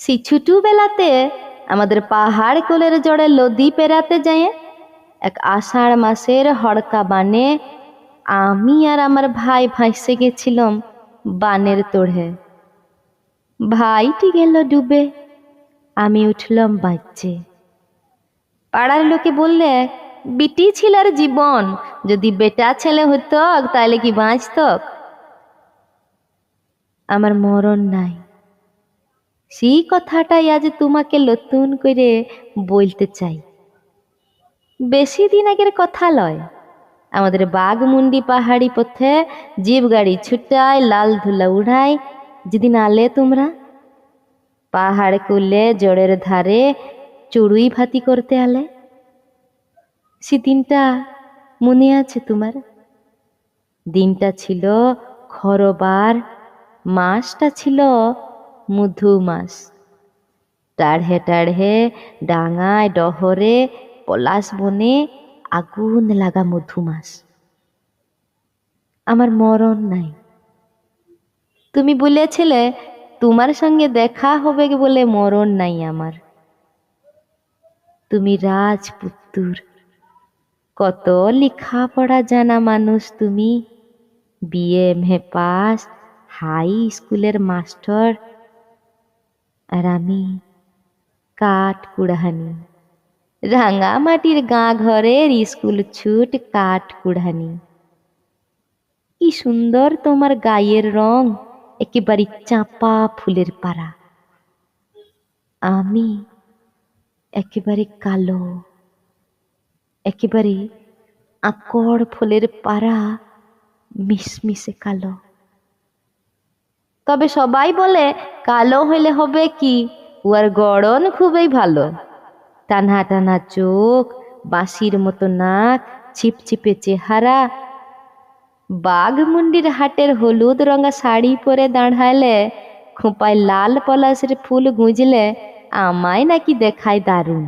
সেই ছোটবেলাতে আমাদের পাহাড় কোলের জড়ে লদি পেরাতে যায় এক আষাঢ় মাসের হড়কা বানে আমি আর আমার ভাই ভাসে গেছিলাম বানের তোড়ে। ভাইটি গেল ডুবে, আমি উঠলাম বাচ্চে পাড়ার লোকে বললে, বিটি ছিলার জীবন, যদি বেটা ছেলে হতো তাহলে কি বাঁচত আমার মরণ নাই। সেই কথাটাই আজ তোমাকে নতুন করে বলতে চাই। বেশি দিন আগের কথা লয়, আমাদের বাঘমুন্ডি পাহাড়ি পথে জিপ গাড়ি ছুটায় লাল ধুলা উড়ায়, যেদিন আলে তোমরা? পাহাড় কুলে জড়ের ধারে চড়ুই ভাতি করতে আলে। সে দিনটা মনে আছে তোমার? দিনটা ছিল খরবার, মাসটা ছিল মধু মাস টাঢ়ে টাঢ়ে ডাঙায় ডহরে পলাশ বনে আগুন লাগা মধু মাস আমার মরণ নাই। তুমি বলেছিলে তোমার সঙ্গে দেখা হবে বলে মরণ নাই আমার তুমি রাজপুত্তুর কত লেখাপড়া জানা মানুষ তুমি? BA M A pass high স্কুলের মাস্টার আর আমি কাঠ কুড়াহানি। রাঙামাটির গাঁ ঘরের স্কুল ছুট কাঠ কুড়াহানি। কি সুন্দর তোমার গায়ের রং, একেবারে চাপা ফুলের পাড়া। আমি একেবারে কালো, একেবারে আকড় ফুলের পাড়া, মিশমিশে কালো। তবে সবাই বলে, কালো হইলে হবে কি? উয়ার গড়ন খুবই ভালো। টানা টানা চোখ, বাঁশির মতো নাক, ছিপছিপে চেহারা। বাঘমুন্ডির হাটের হলুদ রঙা শাড়ি পরে দাঁড়ালে, খোঁপায় লাল পলাশের ফুল গুঁজলে আমায় নাকি দেখায় দারুণ।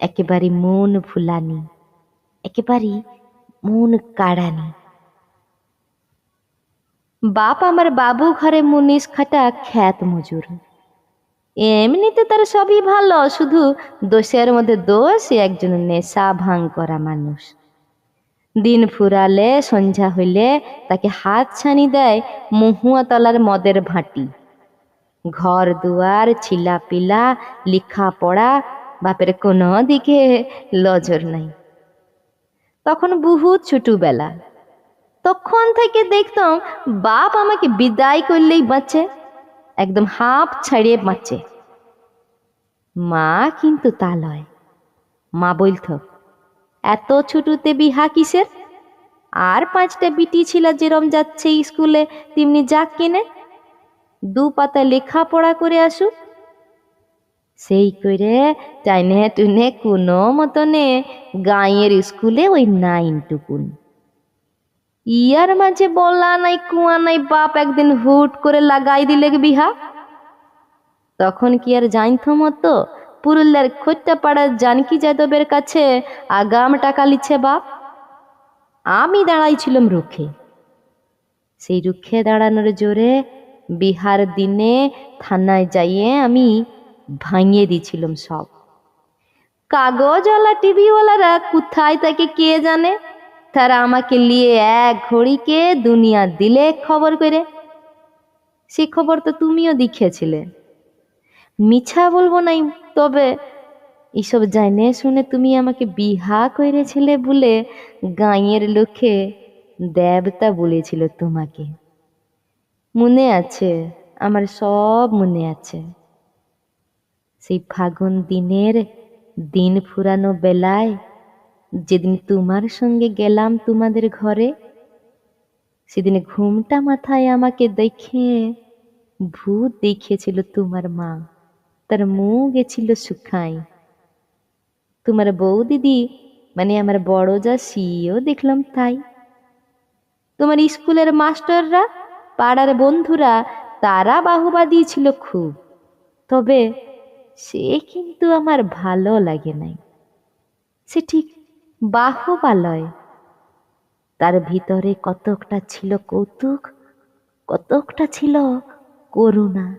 একেবারে মন ফুলানি, একেবারে মন কাড়ানি। বাপ আমার বাবু ঘরে মুনিশ খাটা খ্যাত মজুর। এমনিতে তার সবই ভালো, শুধু দোষের মধ্যে দোষ একজন নেশা ভাঙ করা মানুষ। দিন ফুরালে, সন্ধ্যা হইলে তাকে হাত ছানি দেয় মহুয়া তলার মদের ভাঁটি। ঘর দুয়ার ছিলা পিলা লিখা পড়া বাপের কোনো দিকে লজর নাই। তখন বহুত ছোটবেলা। তখন থেকে দেখতাম বাপ আমাকে বিদায় করলেই বাঁচে, একদম হাঁপ ছাড়িয়ে বাঁচে। মা কিন্তু তা লয়। মা বলত, এত ছোটতে বিহা কিসের? আর পাঁচটা বিটি ছিল যেরম যাচ্ছে স্কুলে, তেমনি যাক কিনে। দু পাতা লেখাপড়া করে আসুক। সেই করে টাইনে টুনে কোনো মতনে গাঁয়ের স্কুলে ওই নাইন টুকুন ইয়ার মাঝে বলা নাই, কুয়া নাই, বাপ একদিন হুট করে লাগাই দিলে বিহা। তখন কি আর জানতো মতো পুরুলিয়ার খোট্টা পাড়ার জানকি যাদবের কাছে আগাম টাকা লিচ্ছে বাপ। আমি দাঁড়াইছিলাম রুখে। সেই রুখে দাঁড়ানোর জোরে বিহার দিনে থানায় যাইয়ে আমি ভাঙিয়ে দিছিলাম সব। কাগজওয়ালা টিভিওয়ালারা কোথায় তাকে কে জানে? তারা আমাকে নিয়ে এক ঘড়িকে দুনিয়া দিলে খবর করে। সে খবর তো তুমিও দেখিয়েছিলে মিছা বলব নাই, তবে এসব জানে শুনে তুমি আমাকে বিহা করেছিলে বলে গাঁয়ের লোকে দেবতা বলেছিল তোমাকে। মনে আছে, আমার সব মনে আছে। সেই ফাগুন দিনের দিন ফুরানো বেলায় যেদিন তোমার সঙ্গে গেলাম তোমাদের ঘরে, সেদিন ঘুমটা মাথায় আমাকে দেখে ভূত দেখিয়েছিল তোমার মা। তার মুখ গেছিল শুকাই তোমার বউ দিদি মানে আমার বড় যা সিও দেখলাম তাই। তোমার স্কুলের মাস্টাররা, পাড়ার বন্ধুরা, তারা বাহুবা দিয়েছিল খুব। তবে সে কিন্তু আমার ভালো লাগে নাই। সে ঠিক বাহবালয়। তার ভিতরে কতকটা ছিল কৌতুক, কতকটা ছিল করুণা।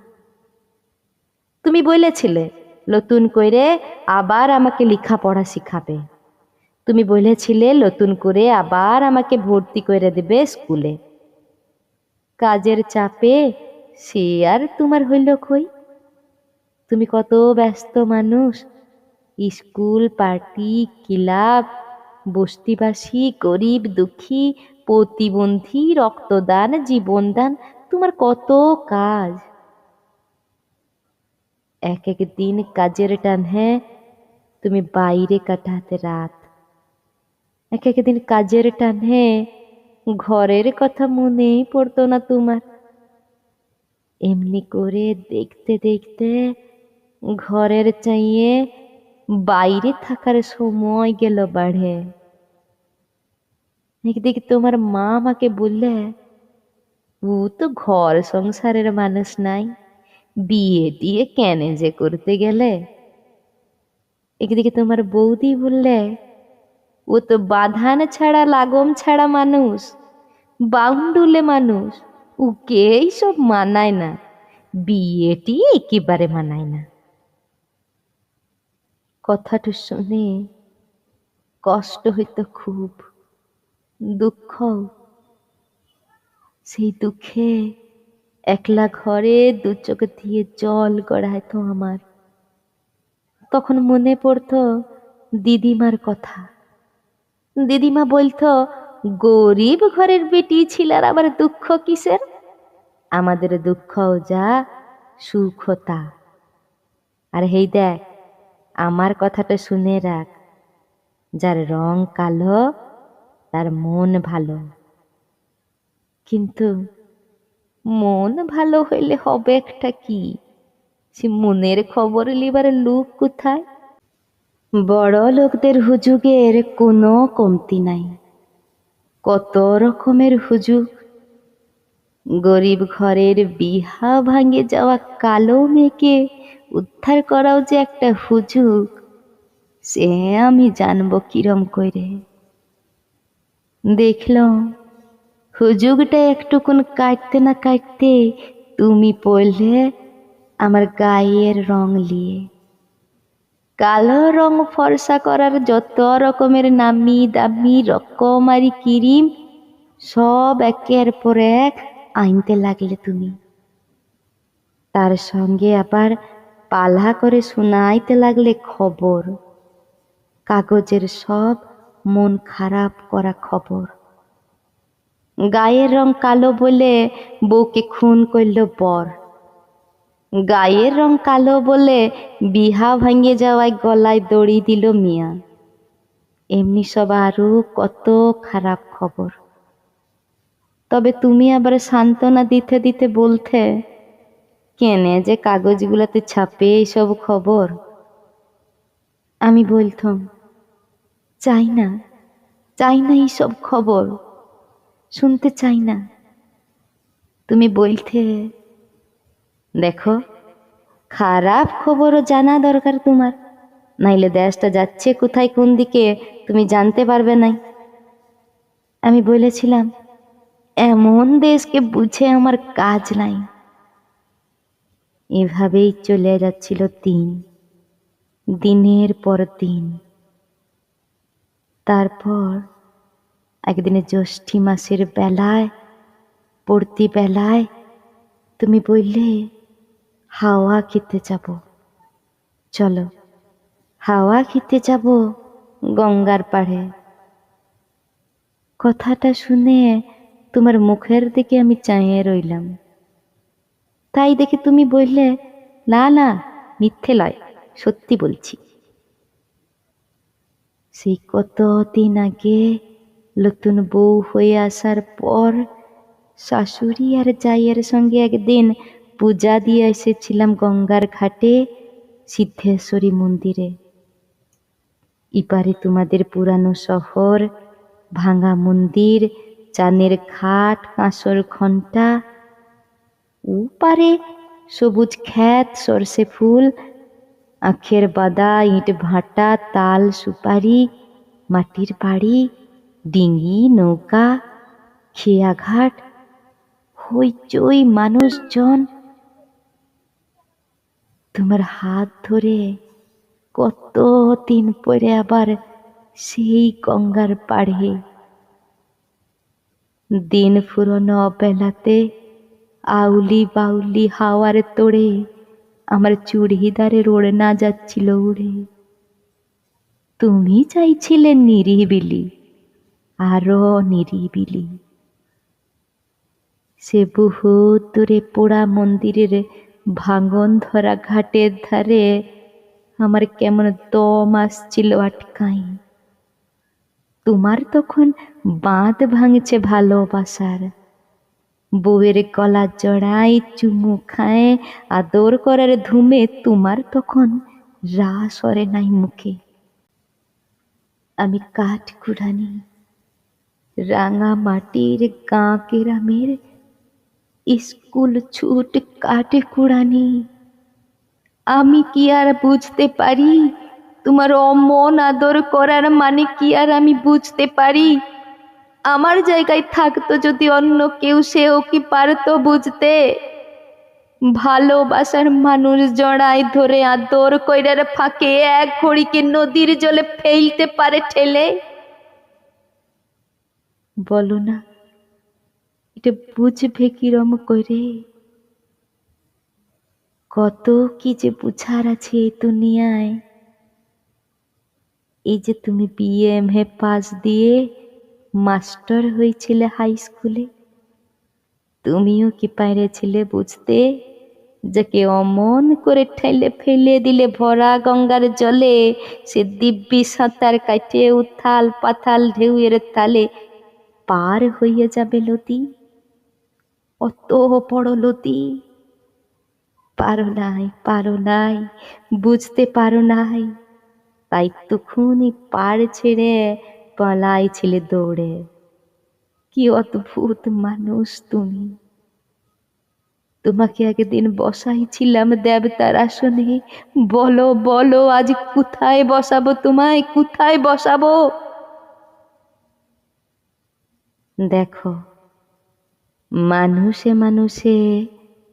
তুমি বলেছিলে, নতুন করে আবার আমাকে লেখাপড়া শিখাবে। তুমি বলেছিলে, নতুন করে আবার আমাকে ভর্তি করে দেবে স্কুলে। কাজের চাপে সে আর তোমার হইল কই? তুমি কত ব্যস্ত মানুষ, স্কুল, পার্টি, ক্লাব বস্তিবাসী, গরিব, দুঃখী, প্রতিবন্ধী, রক্তদান, জীবনদান, তোমার কত কাজ? এক এক দিন কাজের টানে তুমি বাইরে কাটাতে রাত। এক এক দিন কাজের টানে ঘরের কথা মনেই পড়তো না তোমার। এমনি করে দেখতে দেখতে ঘরের চাইয়ে বাইরে থাকার সময় গেল বাড়ে। একদিকে তোমার মা আমাকে বললে, ও তো ঘর সংসারের মানুষ নাই, বিয়ে দিয়ে কেনে যে করতে গেলে? একদিকে তোমার বৌদি বললে, ও তো বাঁধান ছাড়া, লাগম ছাড়া মানুষ, বাউন্ডুলে মানুষ ওকে এইসব মানায় না, বিয়েটি একেবারে মানায় না। কথাটা শুনে কষ্ট হইতো খুব, দুঃখ। সেই দুঃখে একলা ঘরে দু চোখ দিয়ে জল গড়াইত আমার। তখন মনে পড়তো দিদিমার কথা। দিদিমা বলতো, গরিব ঘরের বেটি ছিল আর আবার দুঃখ কিসের? আমাদের দুঃখও যা সুখ তা। আর হেই দেখ আমার কথাটা শুনে রাখ। যার রং কালো, তার মন ভালো। কিন্তু মন ভালো হইলে হবে একটা কি? সে মনের খবর লিবার লোক কোথায়? বড় লোকদের হুজুগের কোনো কমতি নাই। কত রকমের হুজুগ। গরিব ঘরের বিহা ভাঙে যাওয়া কালো মেয়েকে উদ্ধার করাও যে একটা হুজুক সে আমি জানব কিরম করে। দেখলাম, হুজুগটা একটুকুন কাটতে না কাটতে তুমি পড়লে আমার গায়ের রং লিয়ে। কালো রং ফর্সা করার যত রকমের নামি দামি রকম রকমারি ক্রিম, সব একের পর এক আনতে লাগলে তুমি। তার সঙ্গে আবার পালা করে শোনাইতে লাগলে খবর। কাগজের সব মন খারাপ করা খবর। গায়ের রং কালো বলে বউকে খুন করল বর। গায়ের রং কালো বলে বিহা ভাঙিয়ে যাওয়ায় গলায় দড়ি দিল মিয়া। এমনি সব আরও কত খারাপ খবর। তবে তুমি আবার সান্ত্বনা দিতে দিতে বলতে কেনে যে কাগজগুলোতে ছাপে এইসব খবর? আমি বলতাম, চাই না চাই না এইসব খবর, শুনতে চাই না। তুমি বলতে, দেখো, খারাপ খবরও জানা দরকার তোমার, নাইলে দেশটা যাচ্ছে কোথায় কোন দিকে, তুমি জানতে পারবে নাই। আমি বলেছিলাম, এমন দেশকে বুঝে আমার কাজ নাই। এভাবেই চলে যাচ্ছিল দিন, দিনের পর দিন। তারপর একদিনে জ্যৈষ্ঠী মাসের বেলায় পড়তি বেলায় তুমি বললে, হাওয়া খেতে যাব। চলো, হাওয়া খেতে যাব গঙ্গার পাড়ে। কথাটা শুনে তোমার মুখের দিকে আমি চাইয়ে রইলাম। তাই দেখে তুমি বললে, না না, মিথ্যে লয়, সত্যি বলছি। সেই কতদিন আগে নতুন বউ হয়ে আসার পর শাশুড়ি আর জাইয়ের সঙ্গে একদিন পূজা দিয়ে এসেছিলাম গঙ্গার ঘাটে, সিদ্ধেশ্বরী মন্দিরে। ইপারে তোমাদের পুরানো শহর, ভাঙা মন্দির, চানের খাট, কাঁসর ঘণ্টা উপারে সবুজ খ্যাত সর্ষে ফুল, আখের বাদা, ইট ভাটা, তাল সুপারি, মাটির বাড়ি, ডিঙি, নৌকা, খেয়াঘাট, হইচই মানুষজন। তোমার হাত ধরে কত দিন পরে আবার সেই গঙ্গার পাড়ে। দিন ফুরনো বেলাতে আউলি বাউলি হাওয়ার তোড়ে, আমার চুড়িদারের ওড়না যাচ্ছিল উড়ে। তুমি চাইছিলে নিরিবিলি, আরও নিরিবিলি। সে বহু দূরে পোড়া মন্দিরের ভাঙন ধরা ঘাটের ধারে আমার কেমন দম আসছিল আটকাই তোমার তখন বাঁধ ভাঙছে ভালোবাসার বউয়ের গলা জড়াই চুমু খায়, আদর করার ধুমে তোমার তখন রাস সরে নাই মুখে। আমি কাঠ কুড়ানি, রাঙা মাটির গাঁ কেরামের স্কুল ছুট কাটে কুড়ানি। আমি কি আর বুঝতে পারি? তোমার অমন আদর করার মানে কি আর আমি বুঝতে পারি? আমার জায়গায় থাকতো যদি অন্য কেউ সেও কি পারতো বুঝতে? ভালোবাসার মানুষ জড়ায় ধরে আদর কইরার ফাঁকে এক ঘড়িকে নদীর জলে ফেলতে পারে ঠেলে? বলো না, এটা বুঝবে কিরম করে? কত কি যে বুঝার আছে এই দুনিয়ায়। এই যে তুমি বিএ এম এ পাস দিয়ে মাস্টার হয়েছিলে হাই স্কুলে। তুমিও কি পাইরেছিলে বুঝতে? যাকে অমন করে ঠেলে ফেলে দিলে ভরা গঙ্গার জলে, সে দিব্যি সাঁতার কাটে উথাল পাথাল ঢেউয়ের তালে, পার হইয়া যাবে লতি? অত বড় লতি? পারো নাই পারো নাই, বুঝতে পারো নাই। তাই তখনই পার ছেড়ে পালাইছিলে দৌড়ে। কি অদ্ভুত মানুষ তুমি। তোমাকে একদিন বসাইছিলাম দেবতার আসনে। বলো বলো, আজ কোথায় বসাবো, তোমায় কোথায় বসাবো? দেখো, মানুষে মানুষে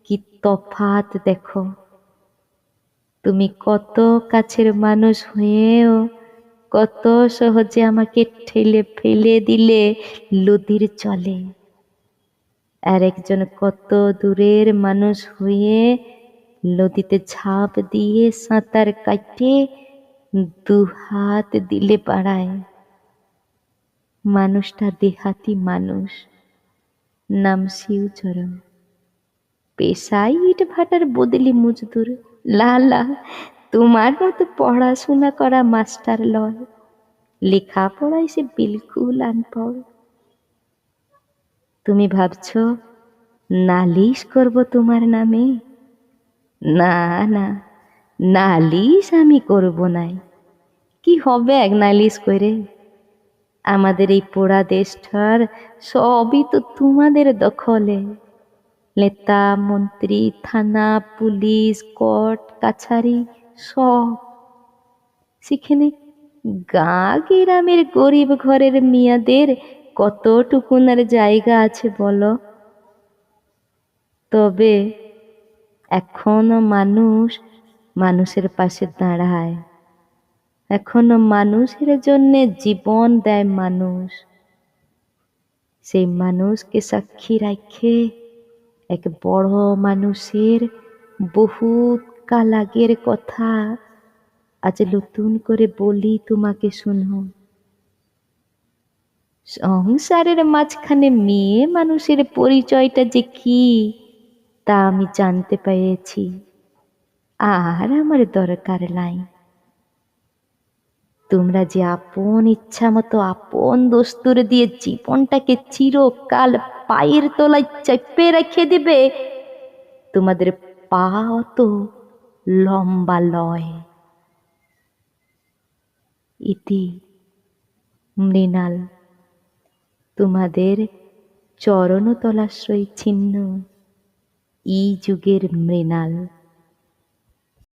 কি তফাত দেখো। তুমি কত কাছের মানুষ হয়েও কত সহজে আমাকে ঠেলে ফেলে দিলে লদির চলে। আর একজন কত দূরের মানুষ হয়ে নদীতে ঝাঁপ দিয়ে সাঁতার কাটে, দু হাত দিলে পাড়ায় মানুষটা দেহাতি মানুষ, নাম শিবচরণ পেশাই ইট ভাটার বদলি মজদুর লালা তোমার মতো পড়াশোনা করা মাস্টার লয়। লেখাপড়ায় সে বিলকুল আনপড়। তুমি ভাবছ, নালিশ করব তোমার নামে? না না, নালিশ আমি করব নাই। কি হবে এক নালিশ করে? আমাদের এই পোড়া দেশটার সবই তো তোমাদের দখলে। নেতা, মন্ত্রী, থানা, পুলিশ, কোর্ট, কাছারি সব। সেখানে গা গ্রামের গরিব ঘরের মিয়াদের কতটুকুনার জায়গা আছে বলো? তবে এখনও মানুষ মানুষের পাশে দাঁড়ায়। এখনও মানুষের জন্য জীবন দেয় মানুষ। সেই মানুষকে সাক্ষী রাখে এক বড় মানুষের বহুত কাল আগের কথা। আজ নতুন করে বলি তোমাকে শুনো। সংসারের মাঝখানে মেয়ে মানুষের পরিচয়টা যে কি, তা আমি জানতে পেরেছি। আর আমার দরকার নাই। তোমরা যে আপন ইচ্ছা মতো আপন দস্তুর দিয়ে জীবনটাকে চিরকাল পায়ের তলায় চেপে রেখে দিবে, তোমাদের পা অত লম্বা লয়। ইতি মৃণাল তোমাদের চরণতলাশ্রয় ছিন্ন ই যুগের মৃণাল।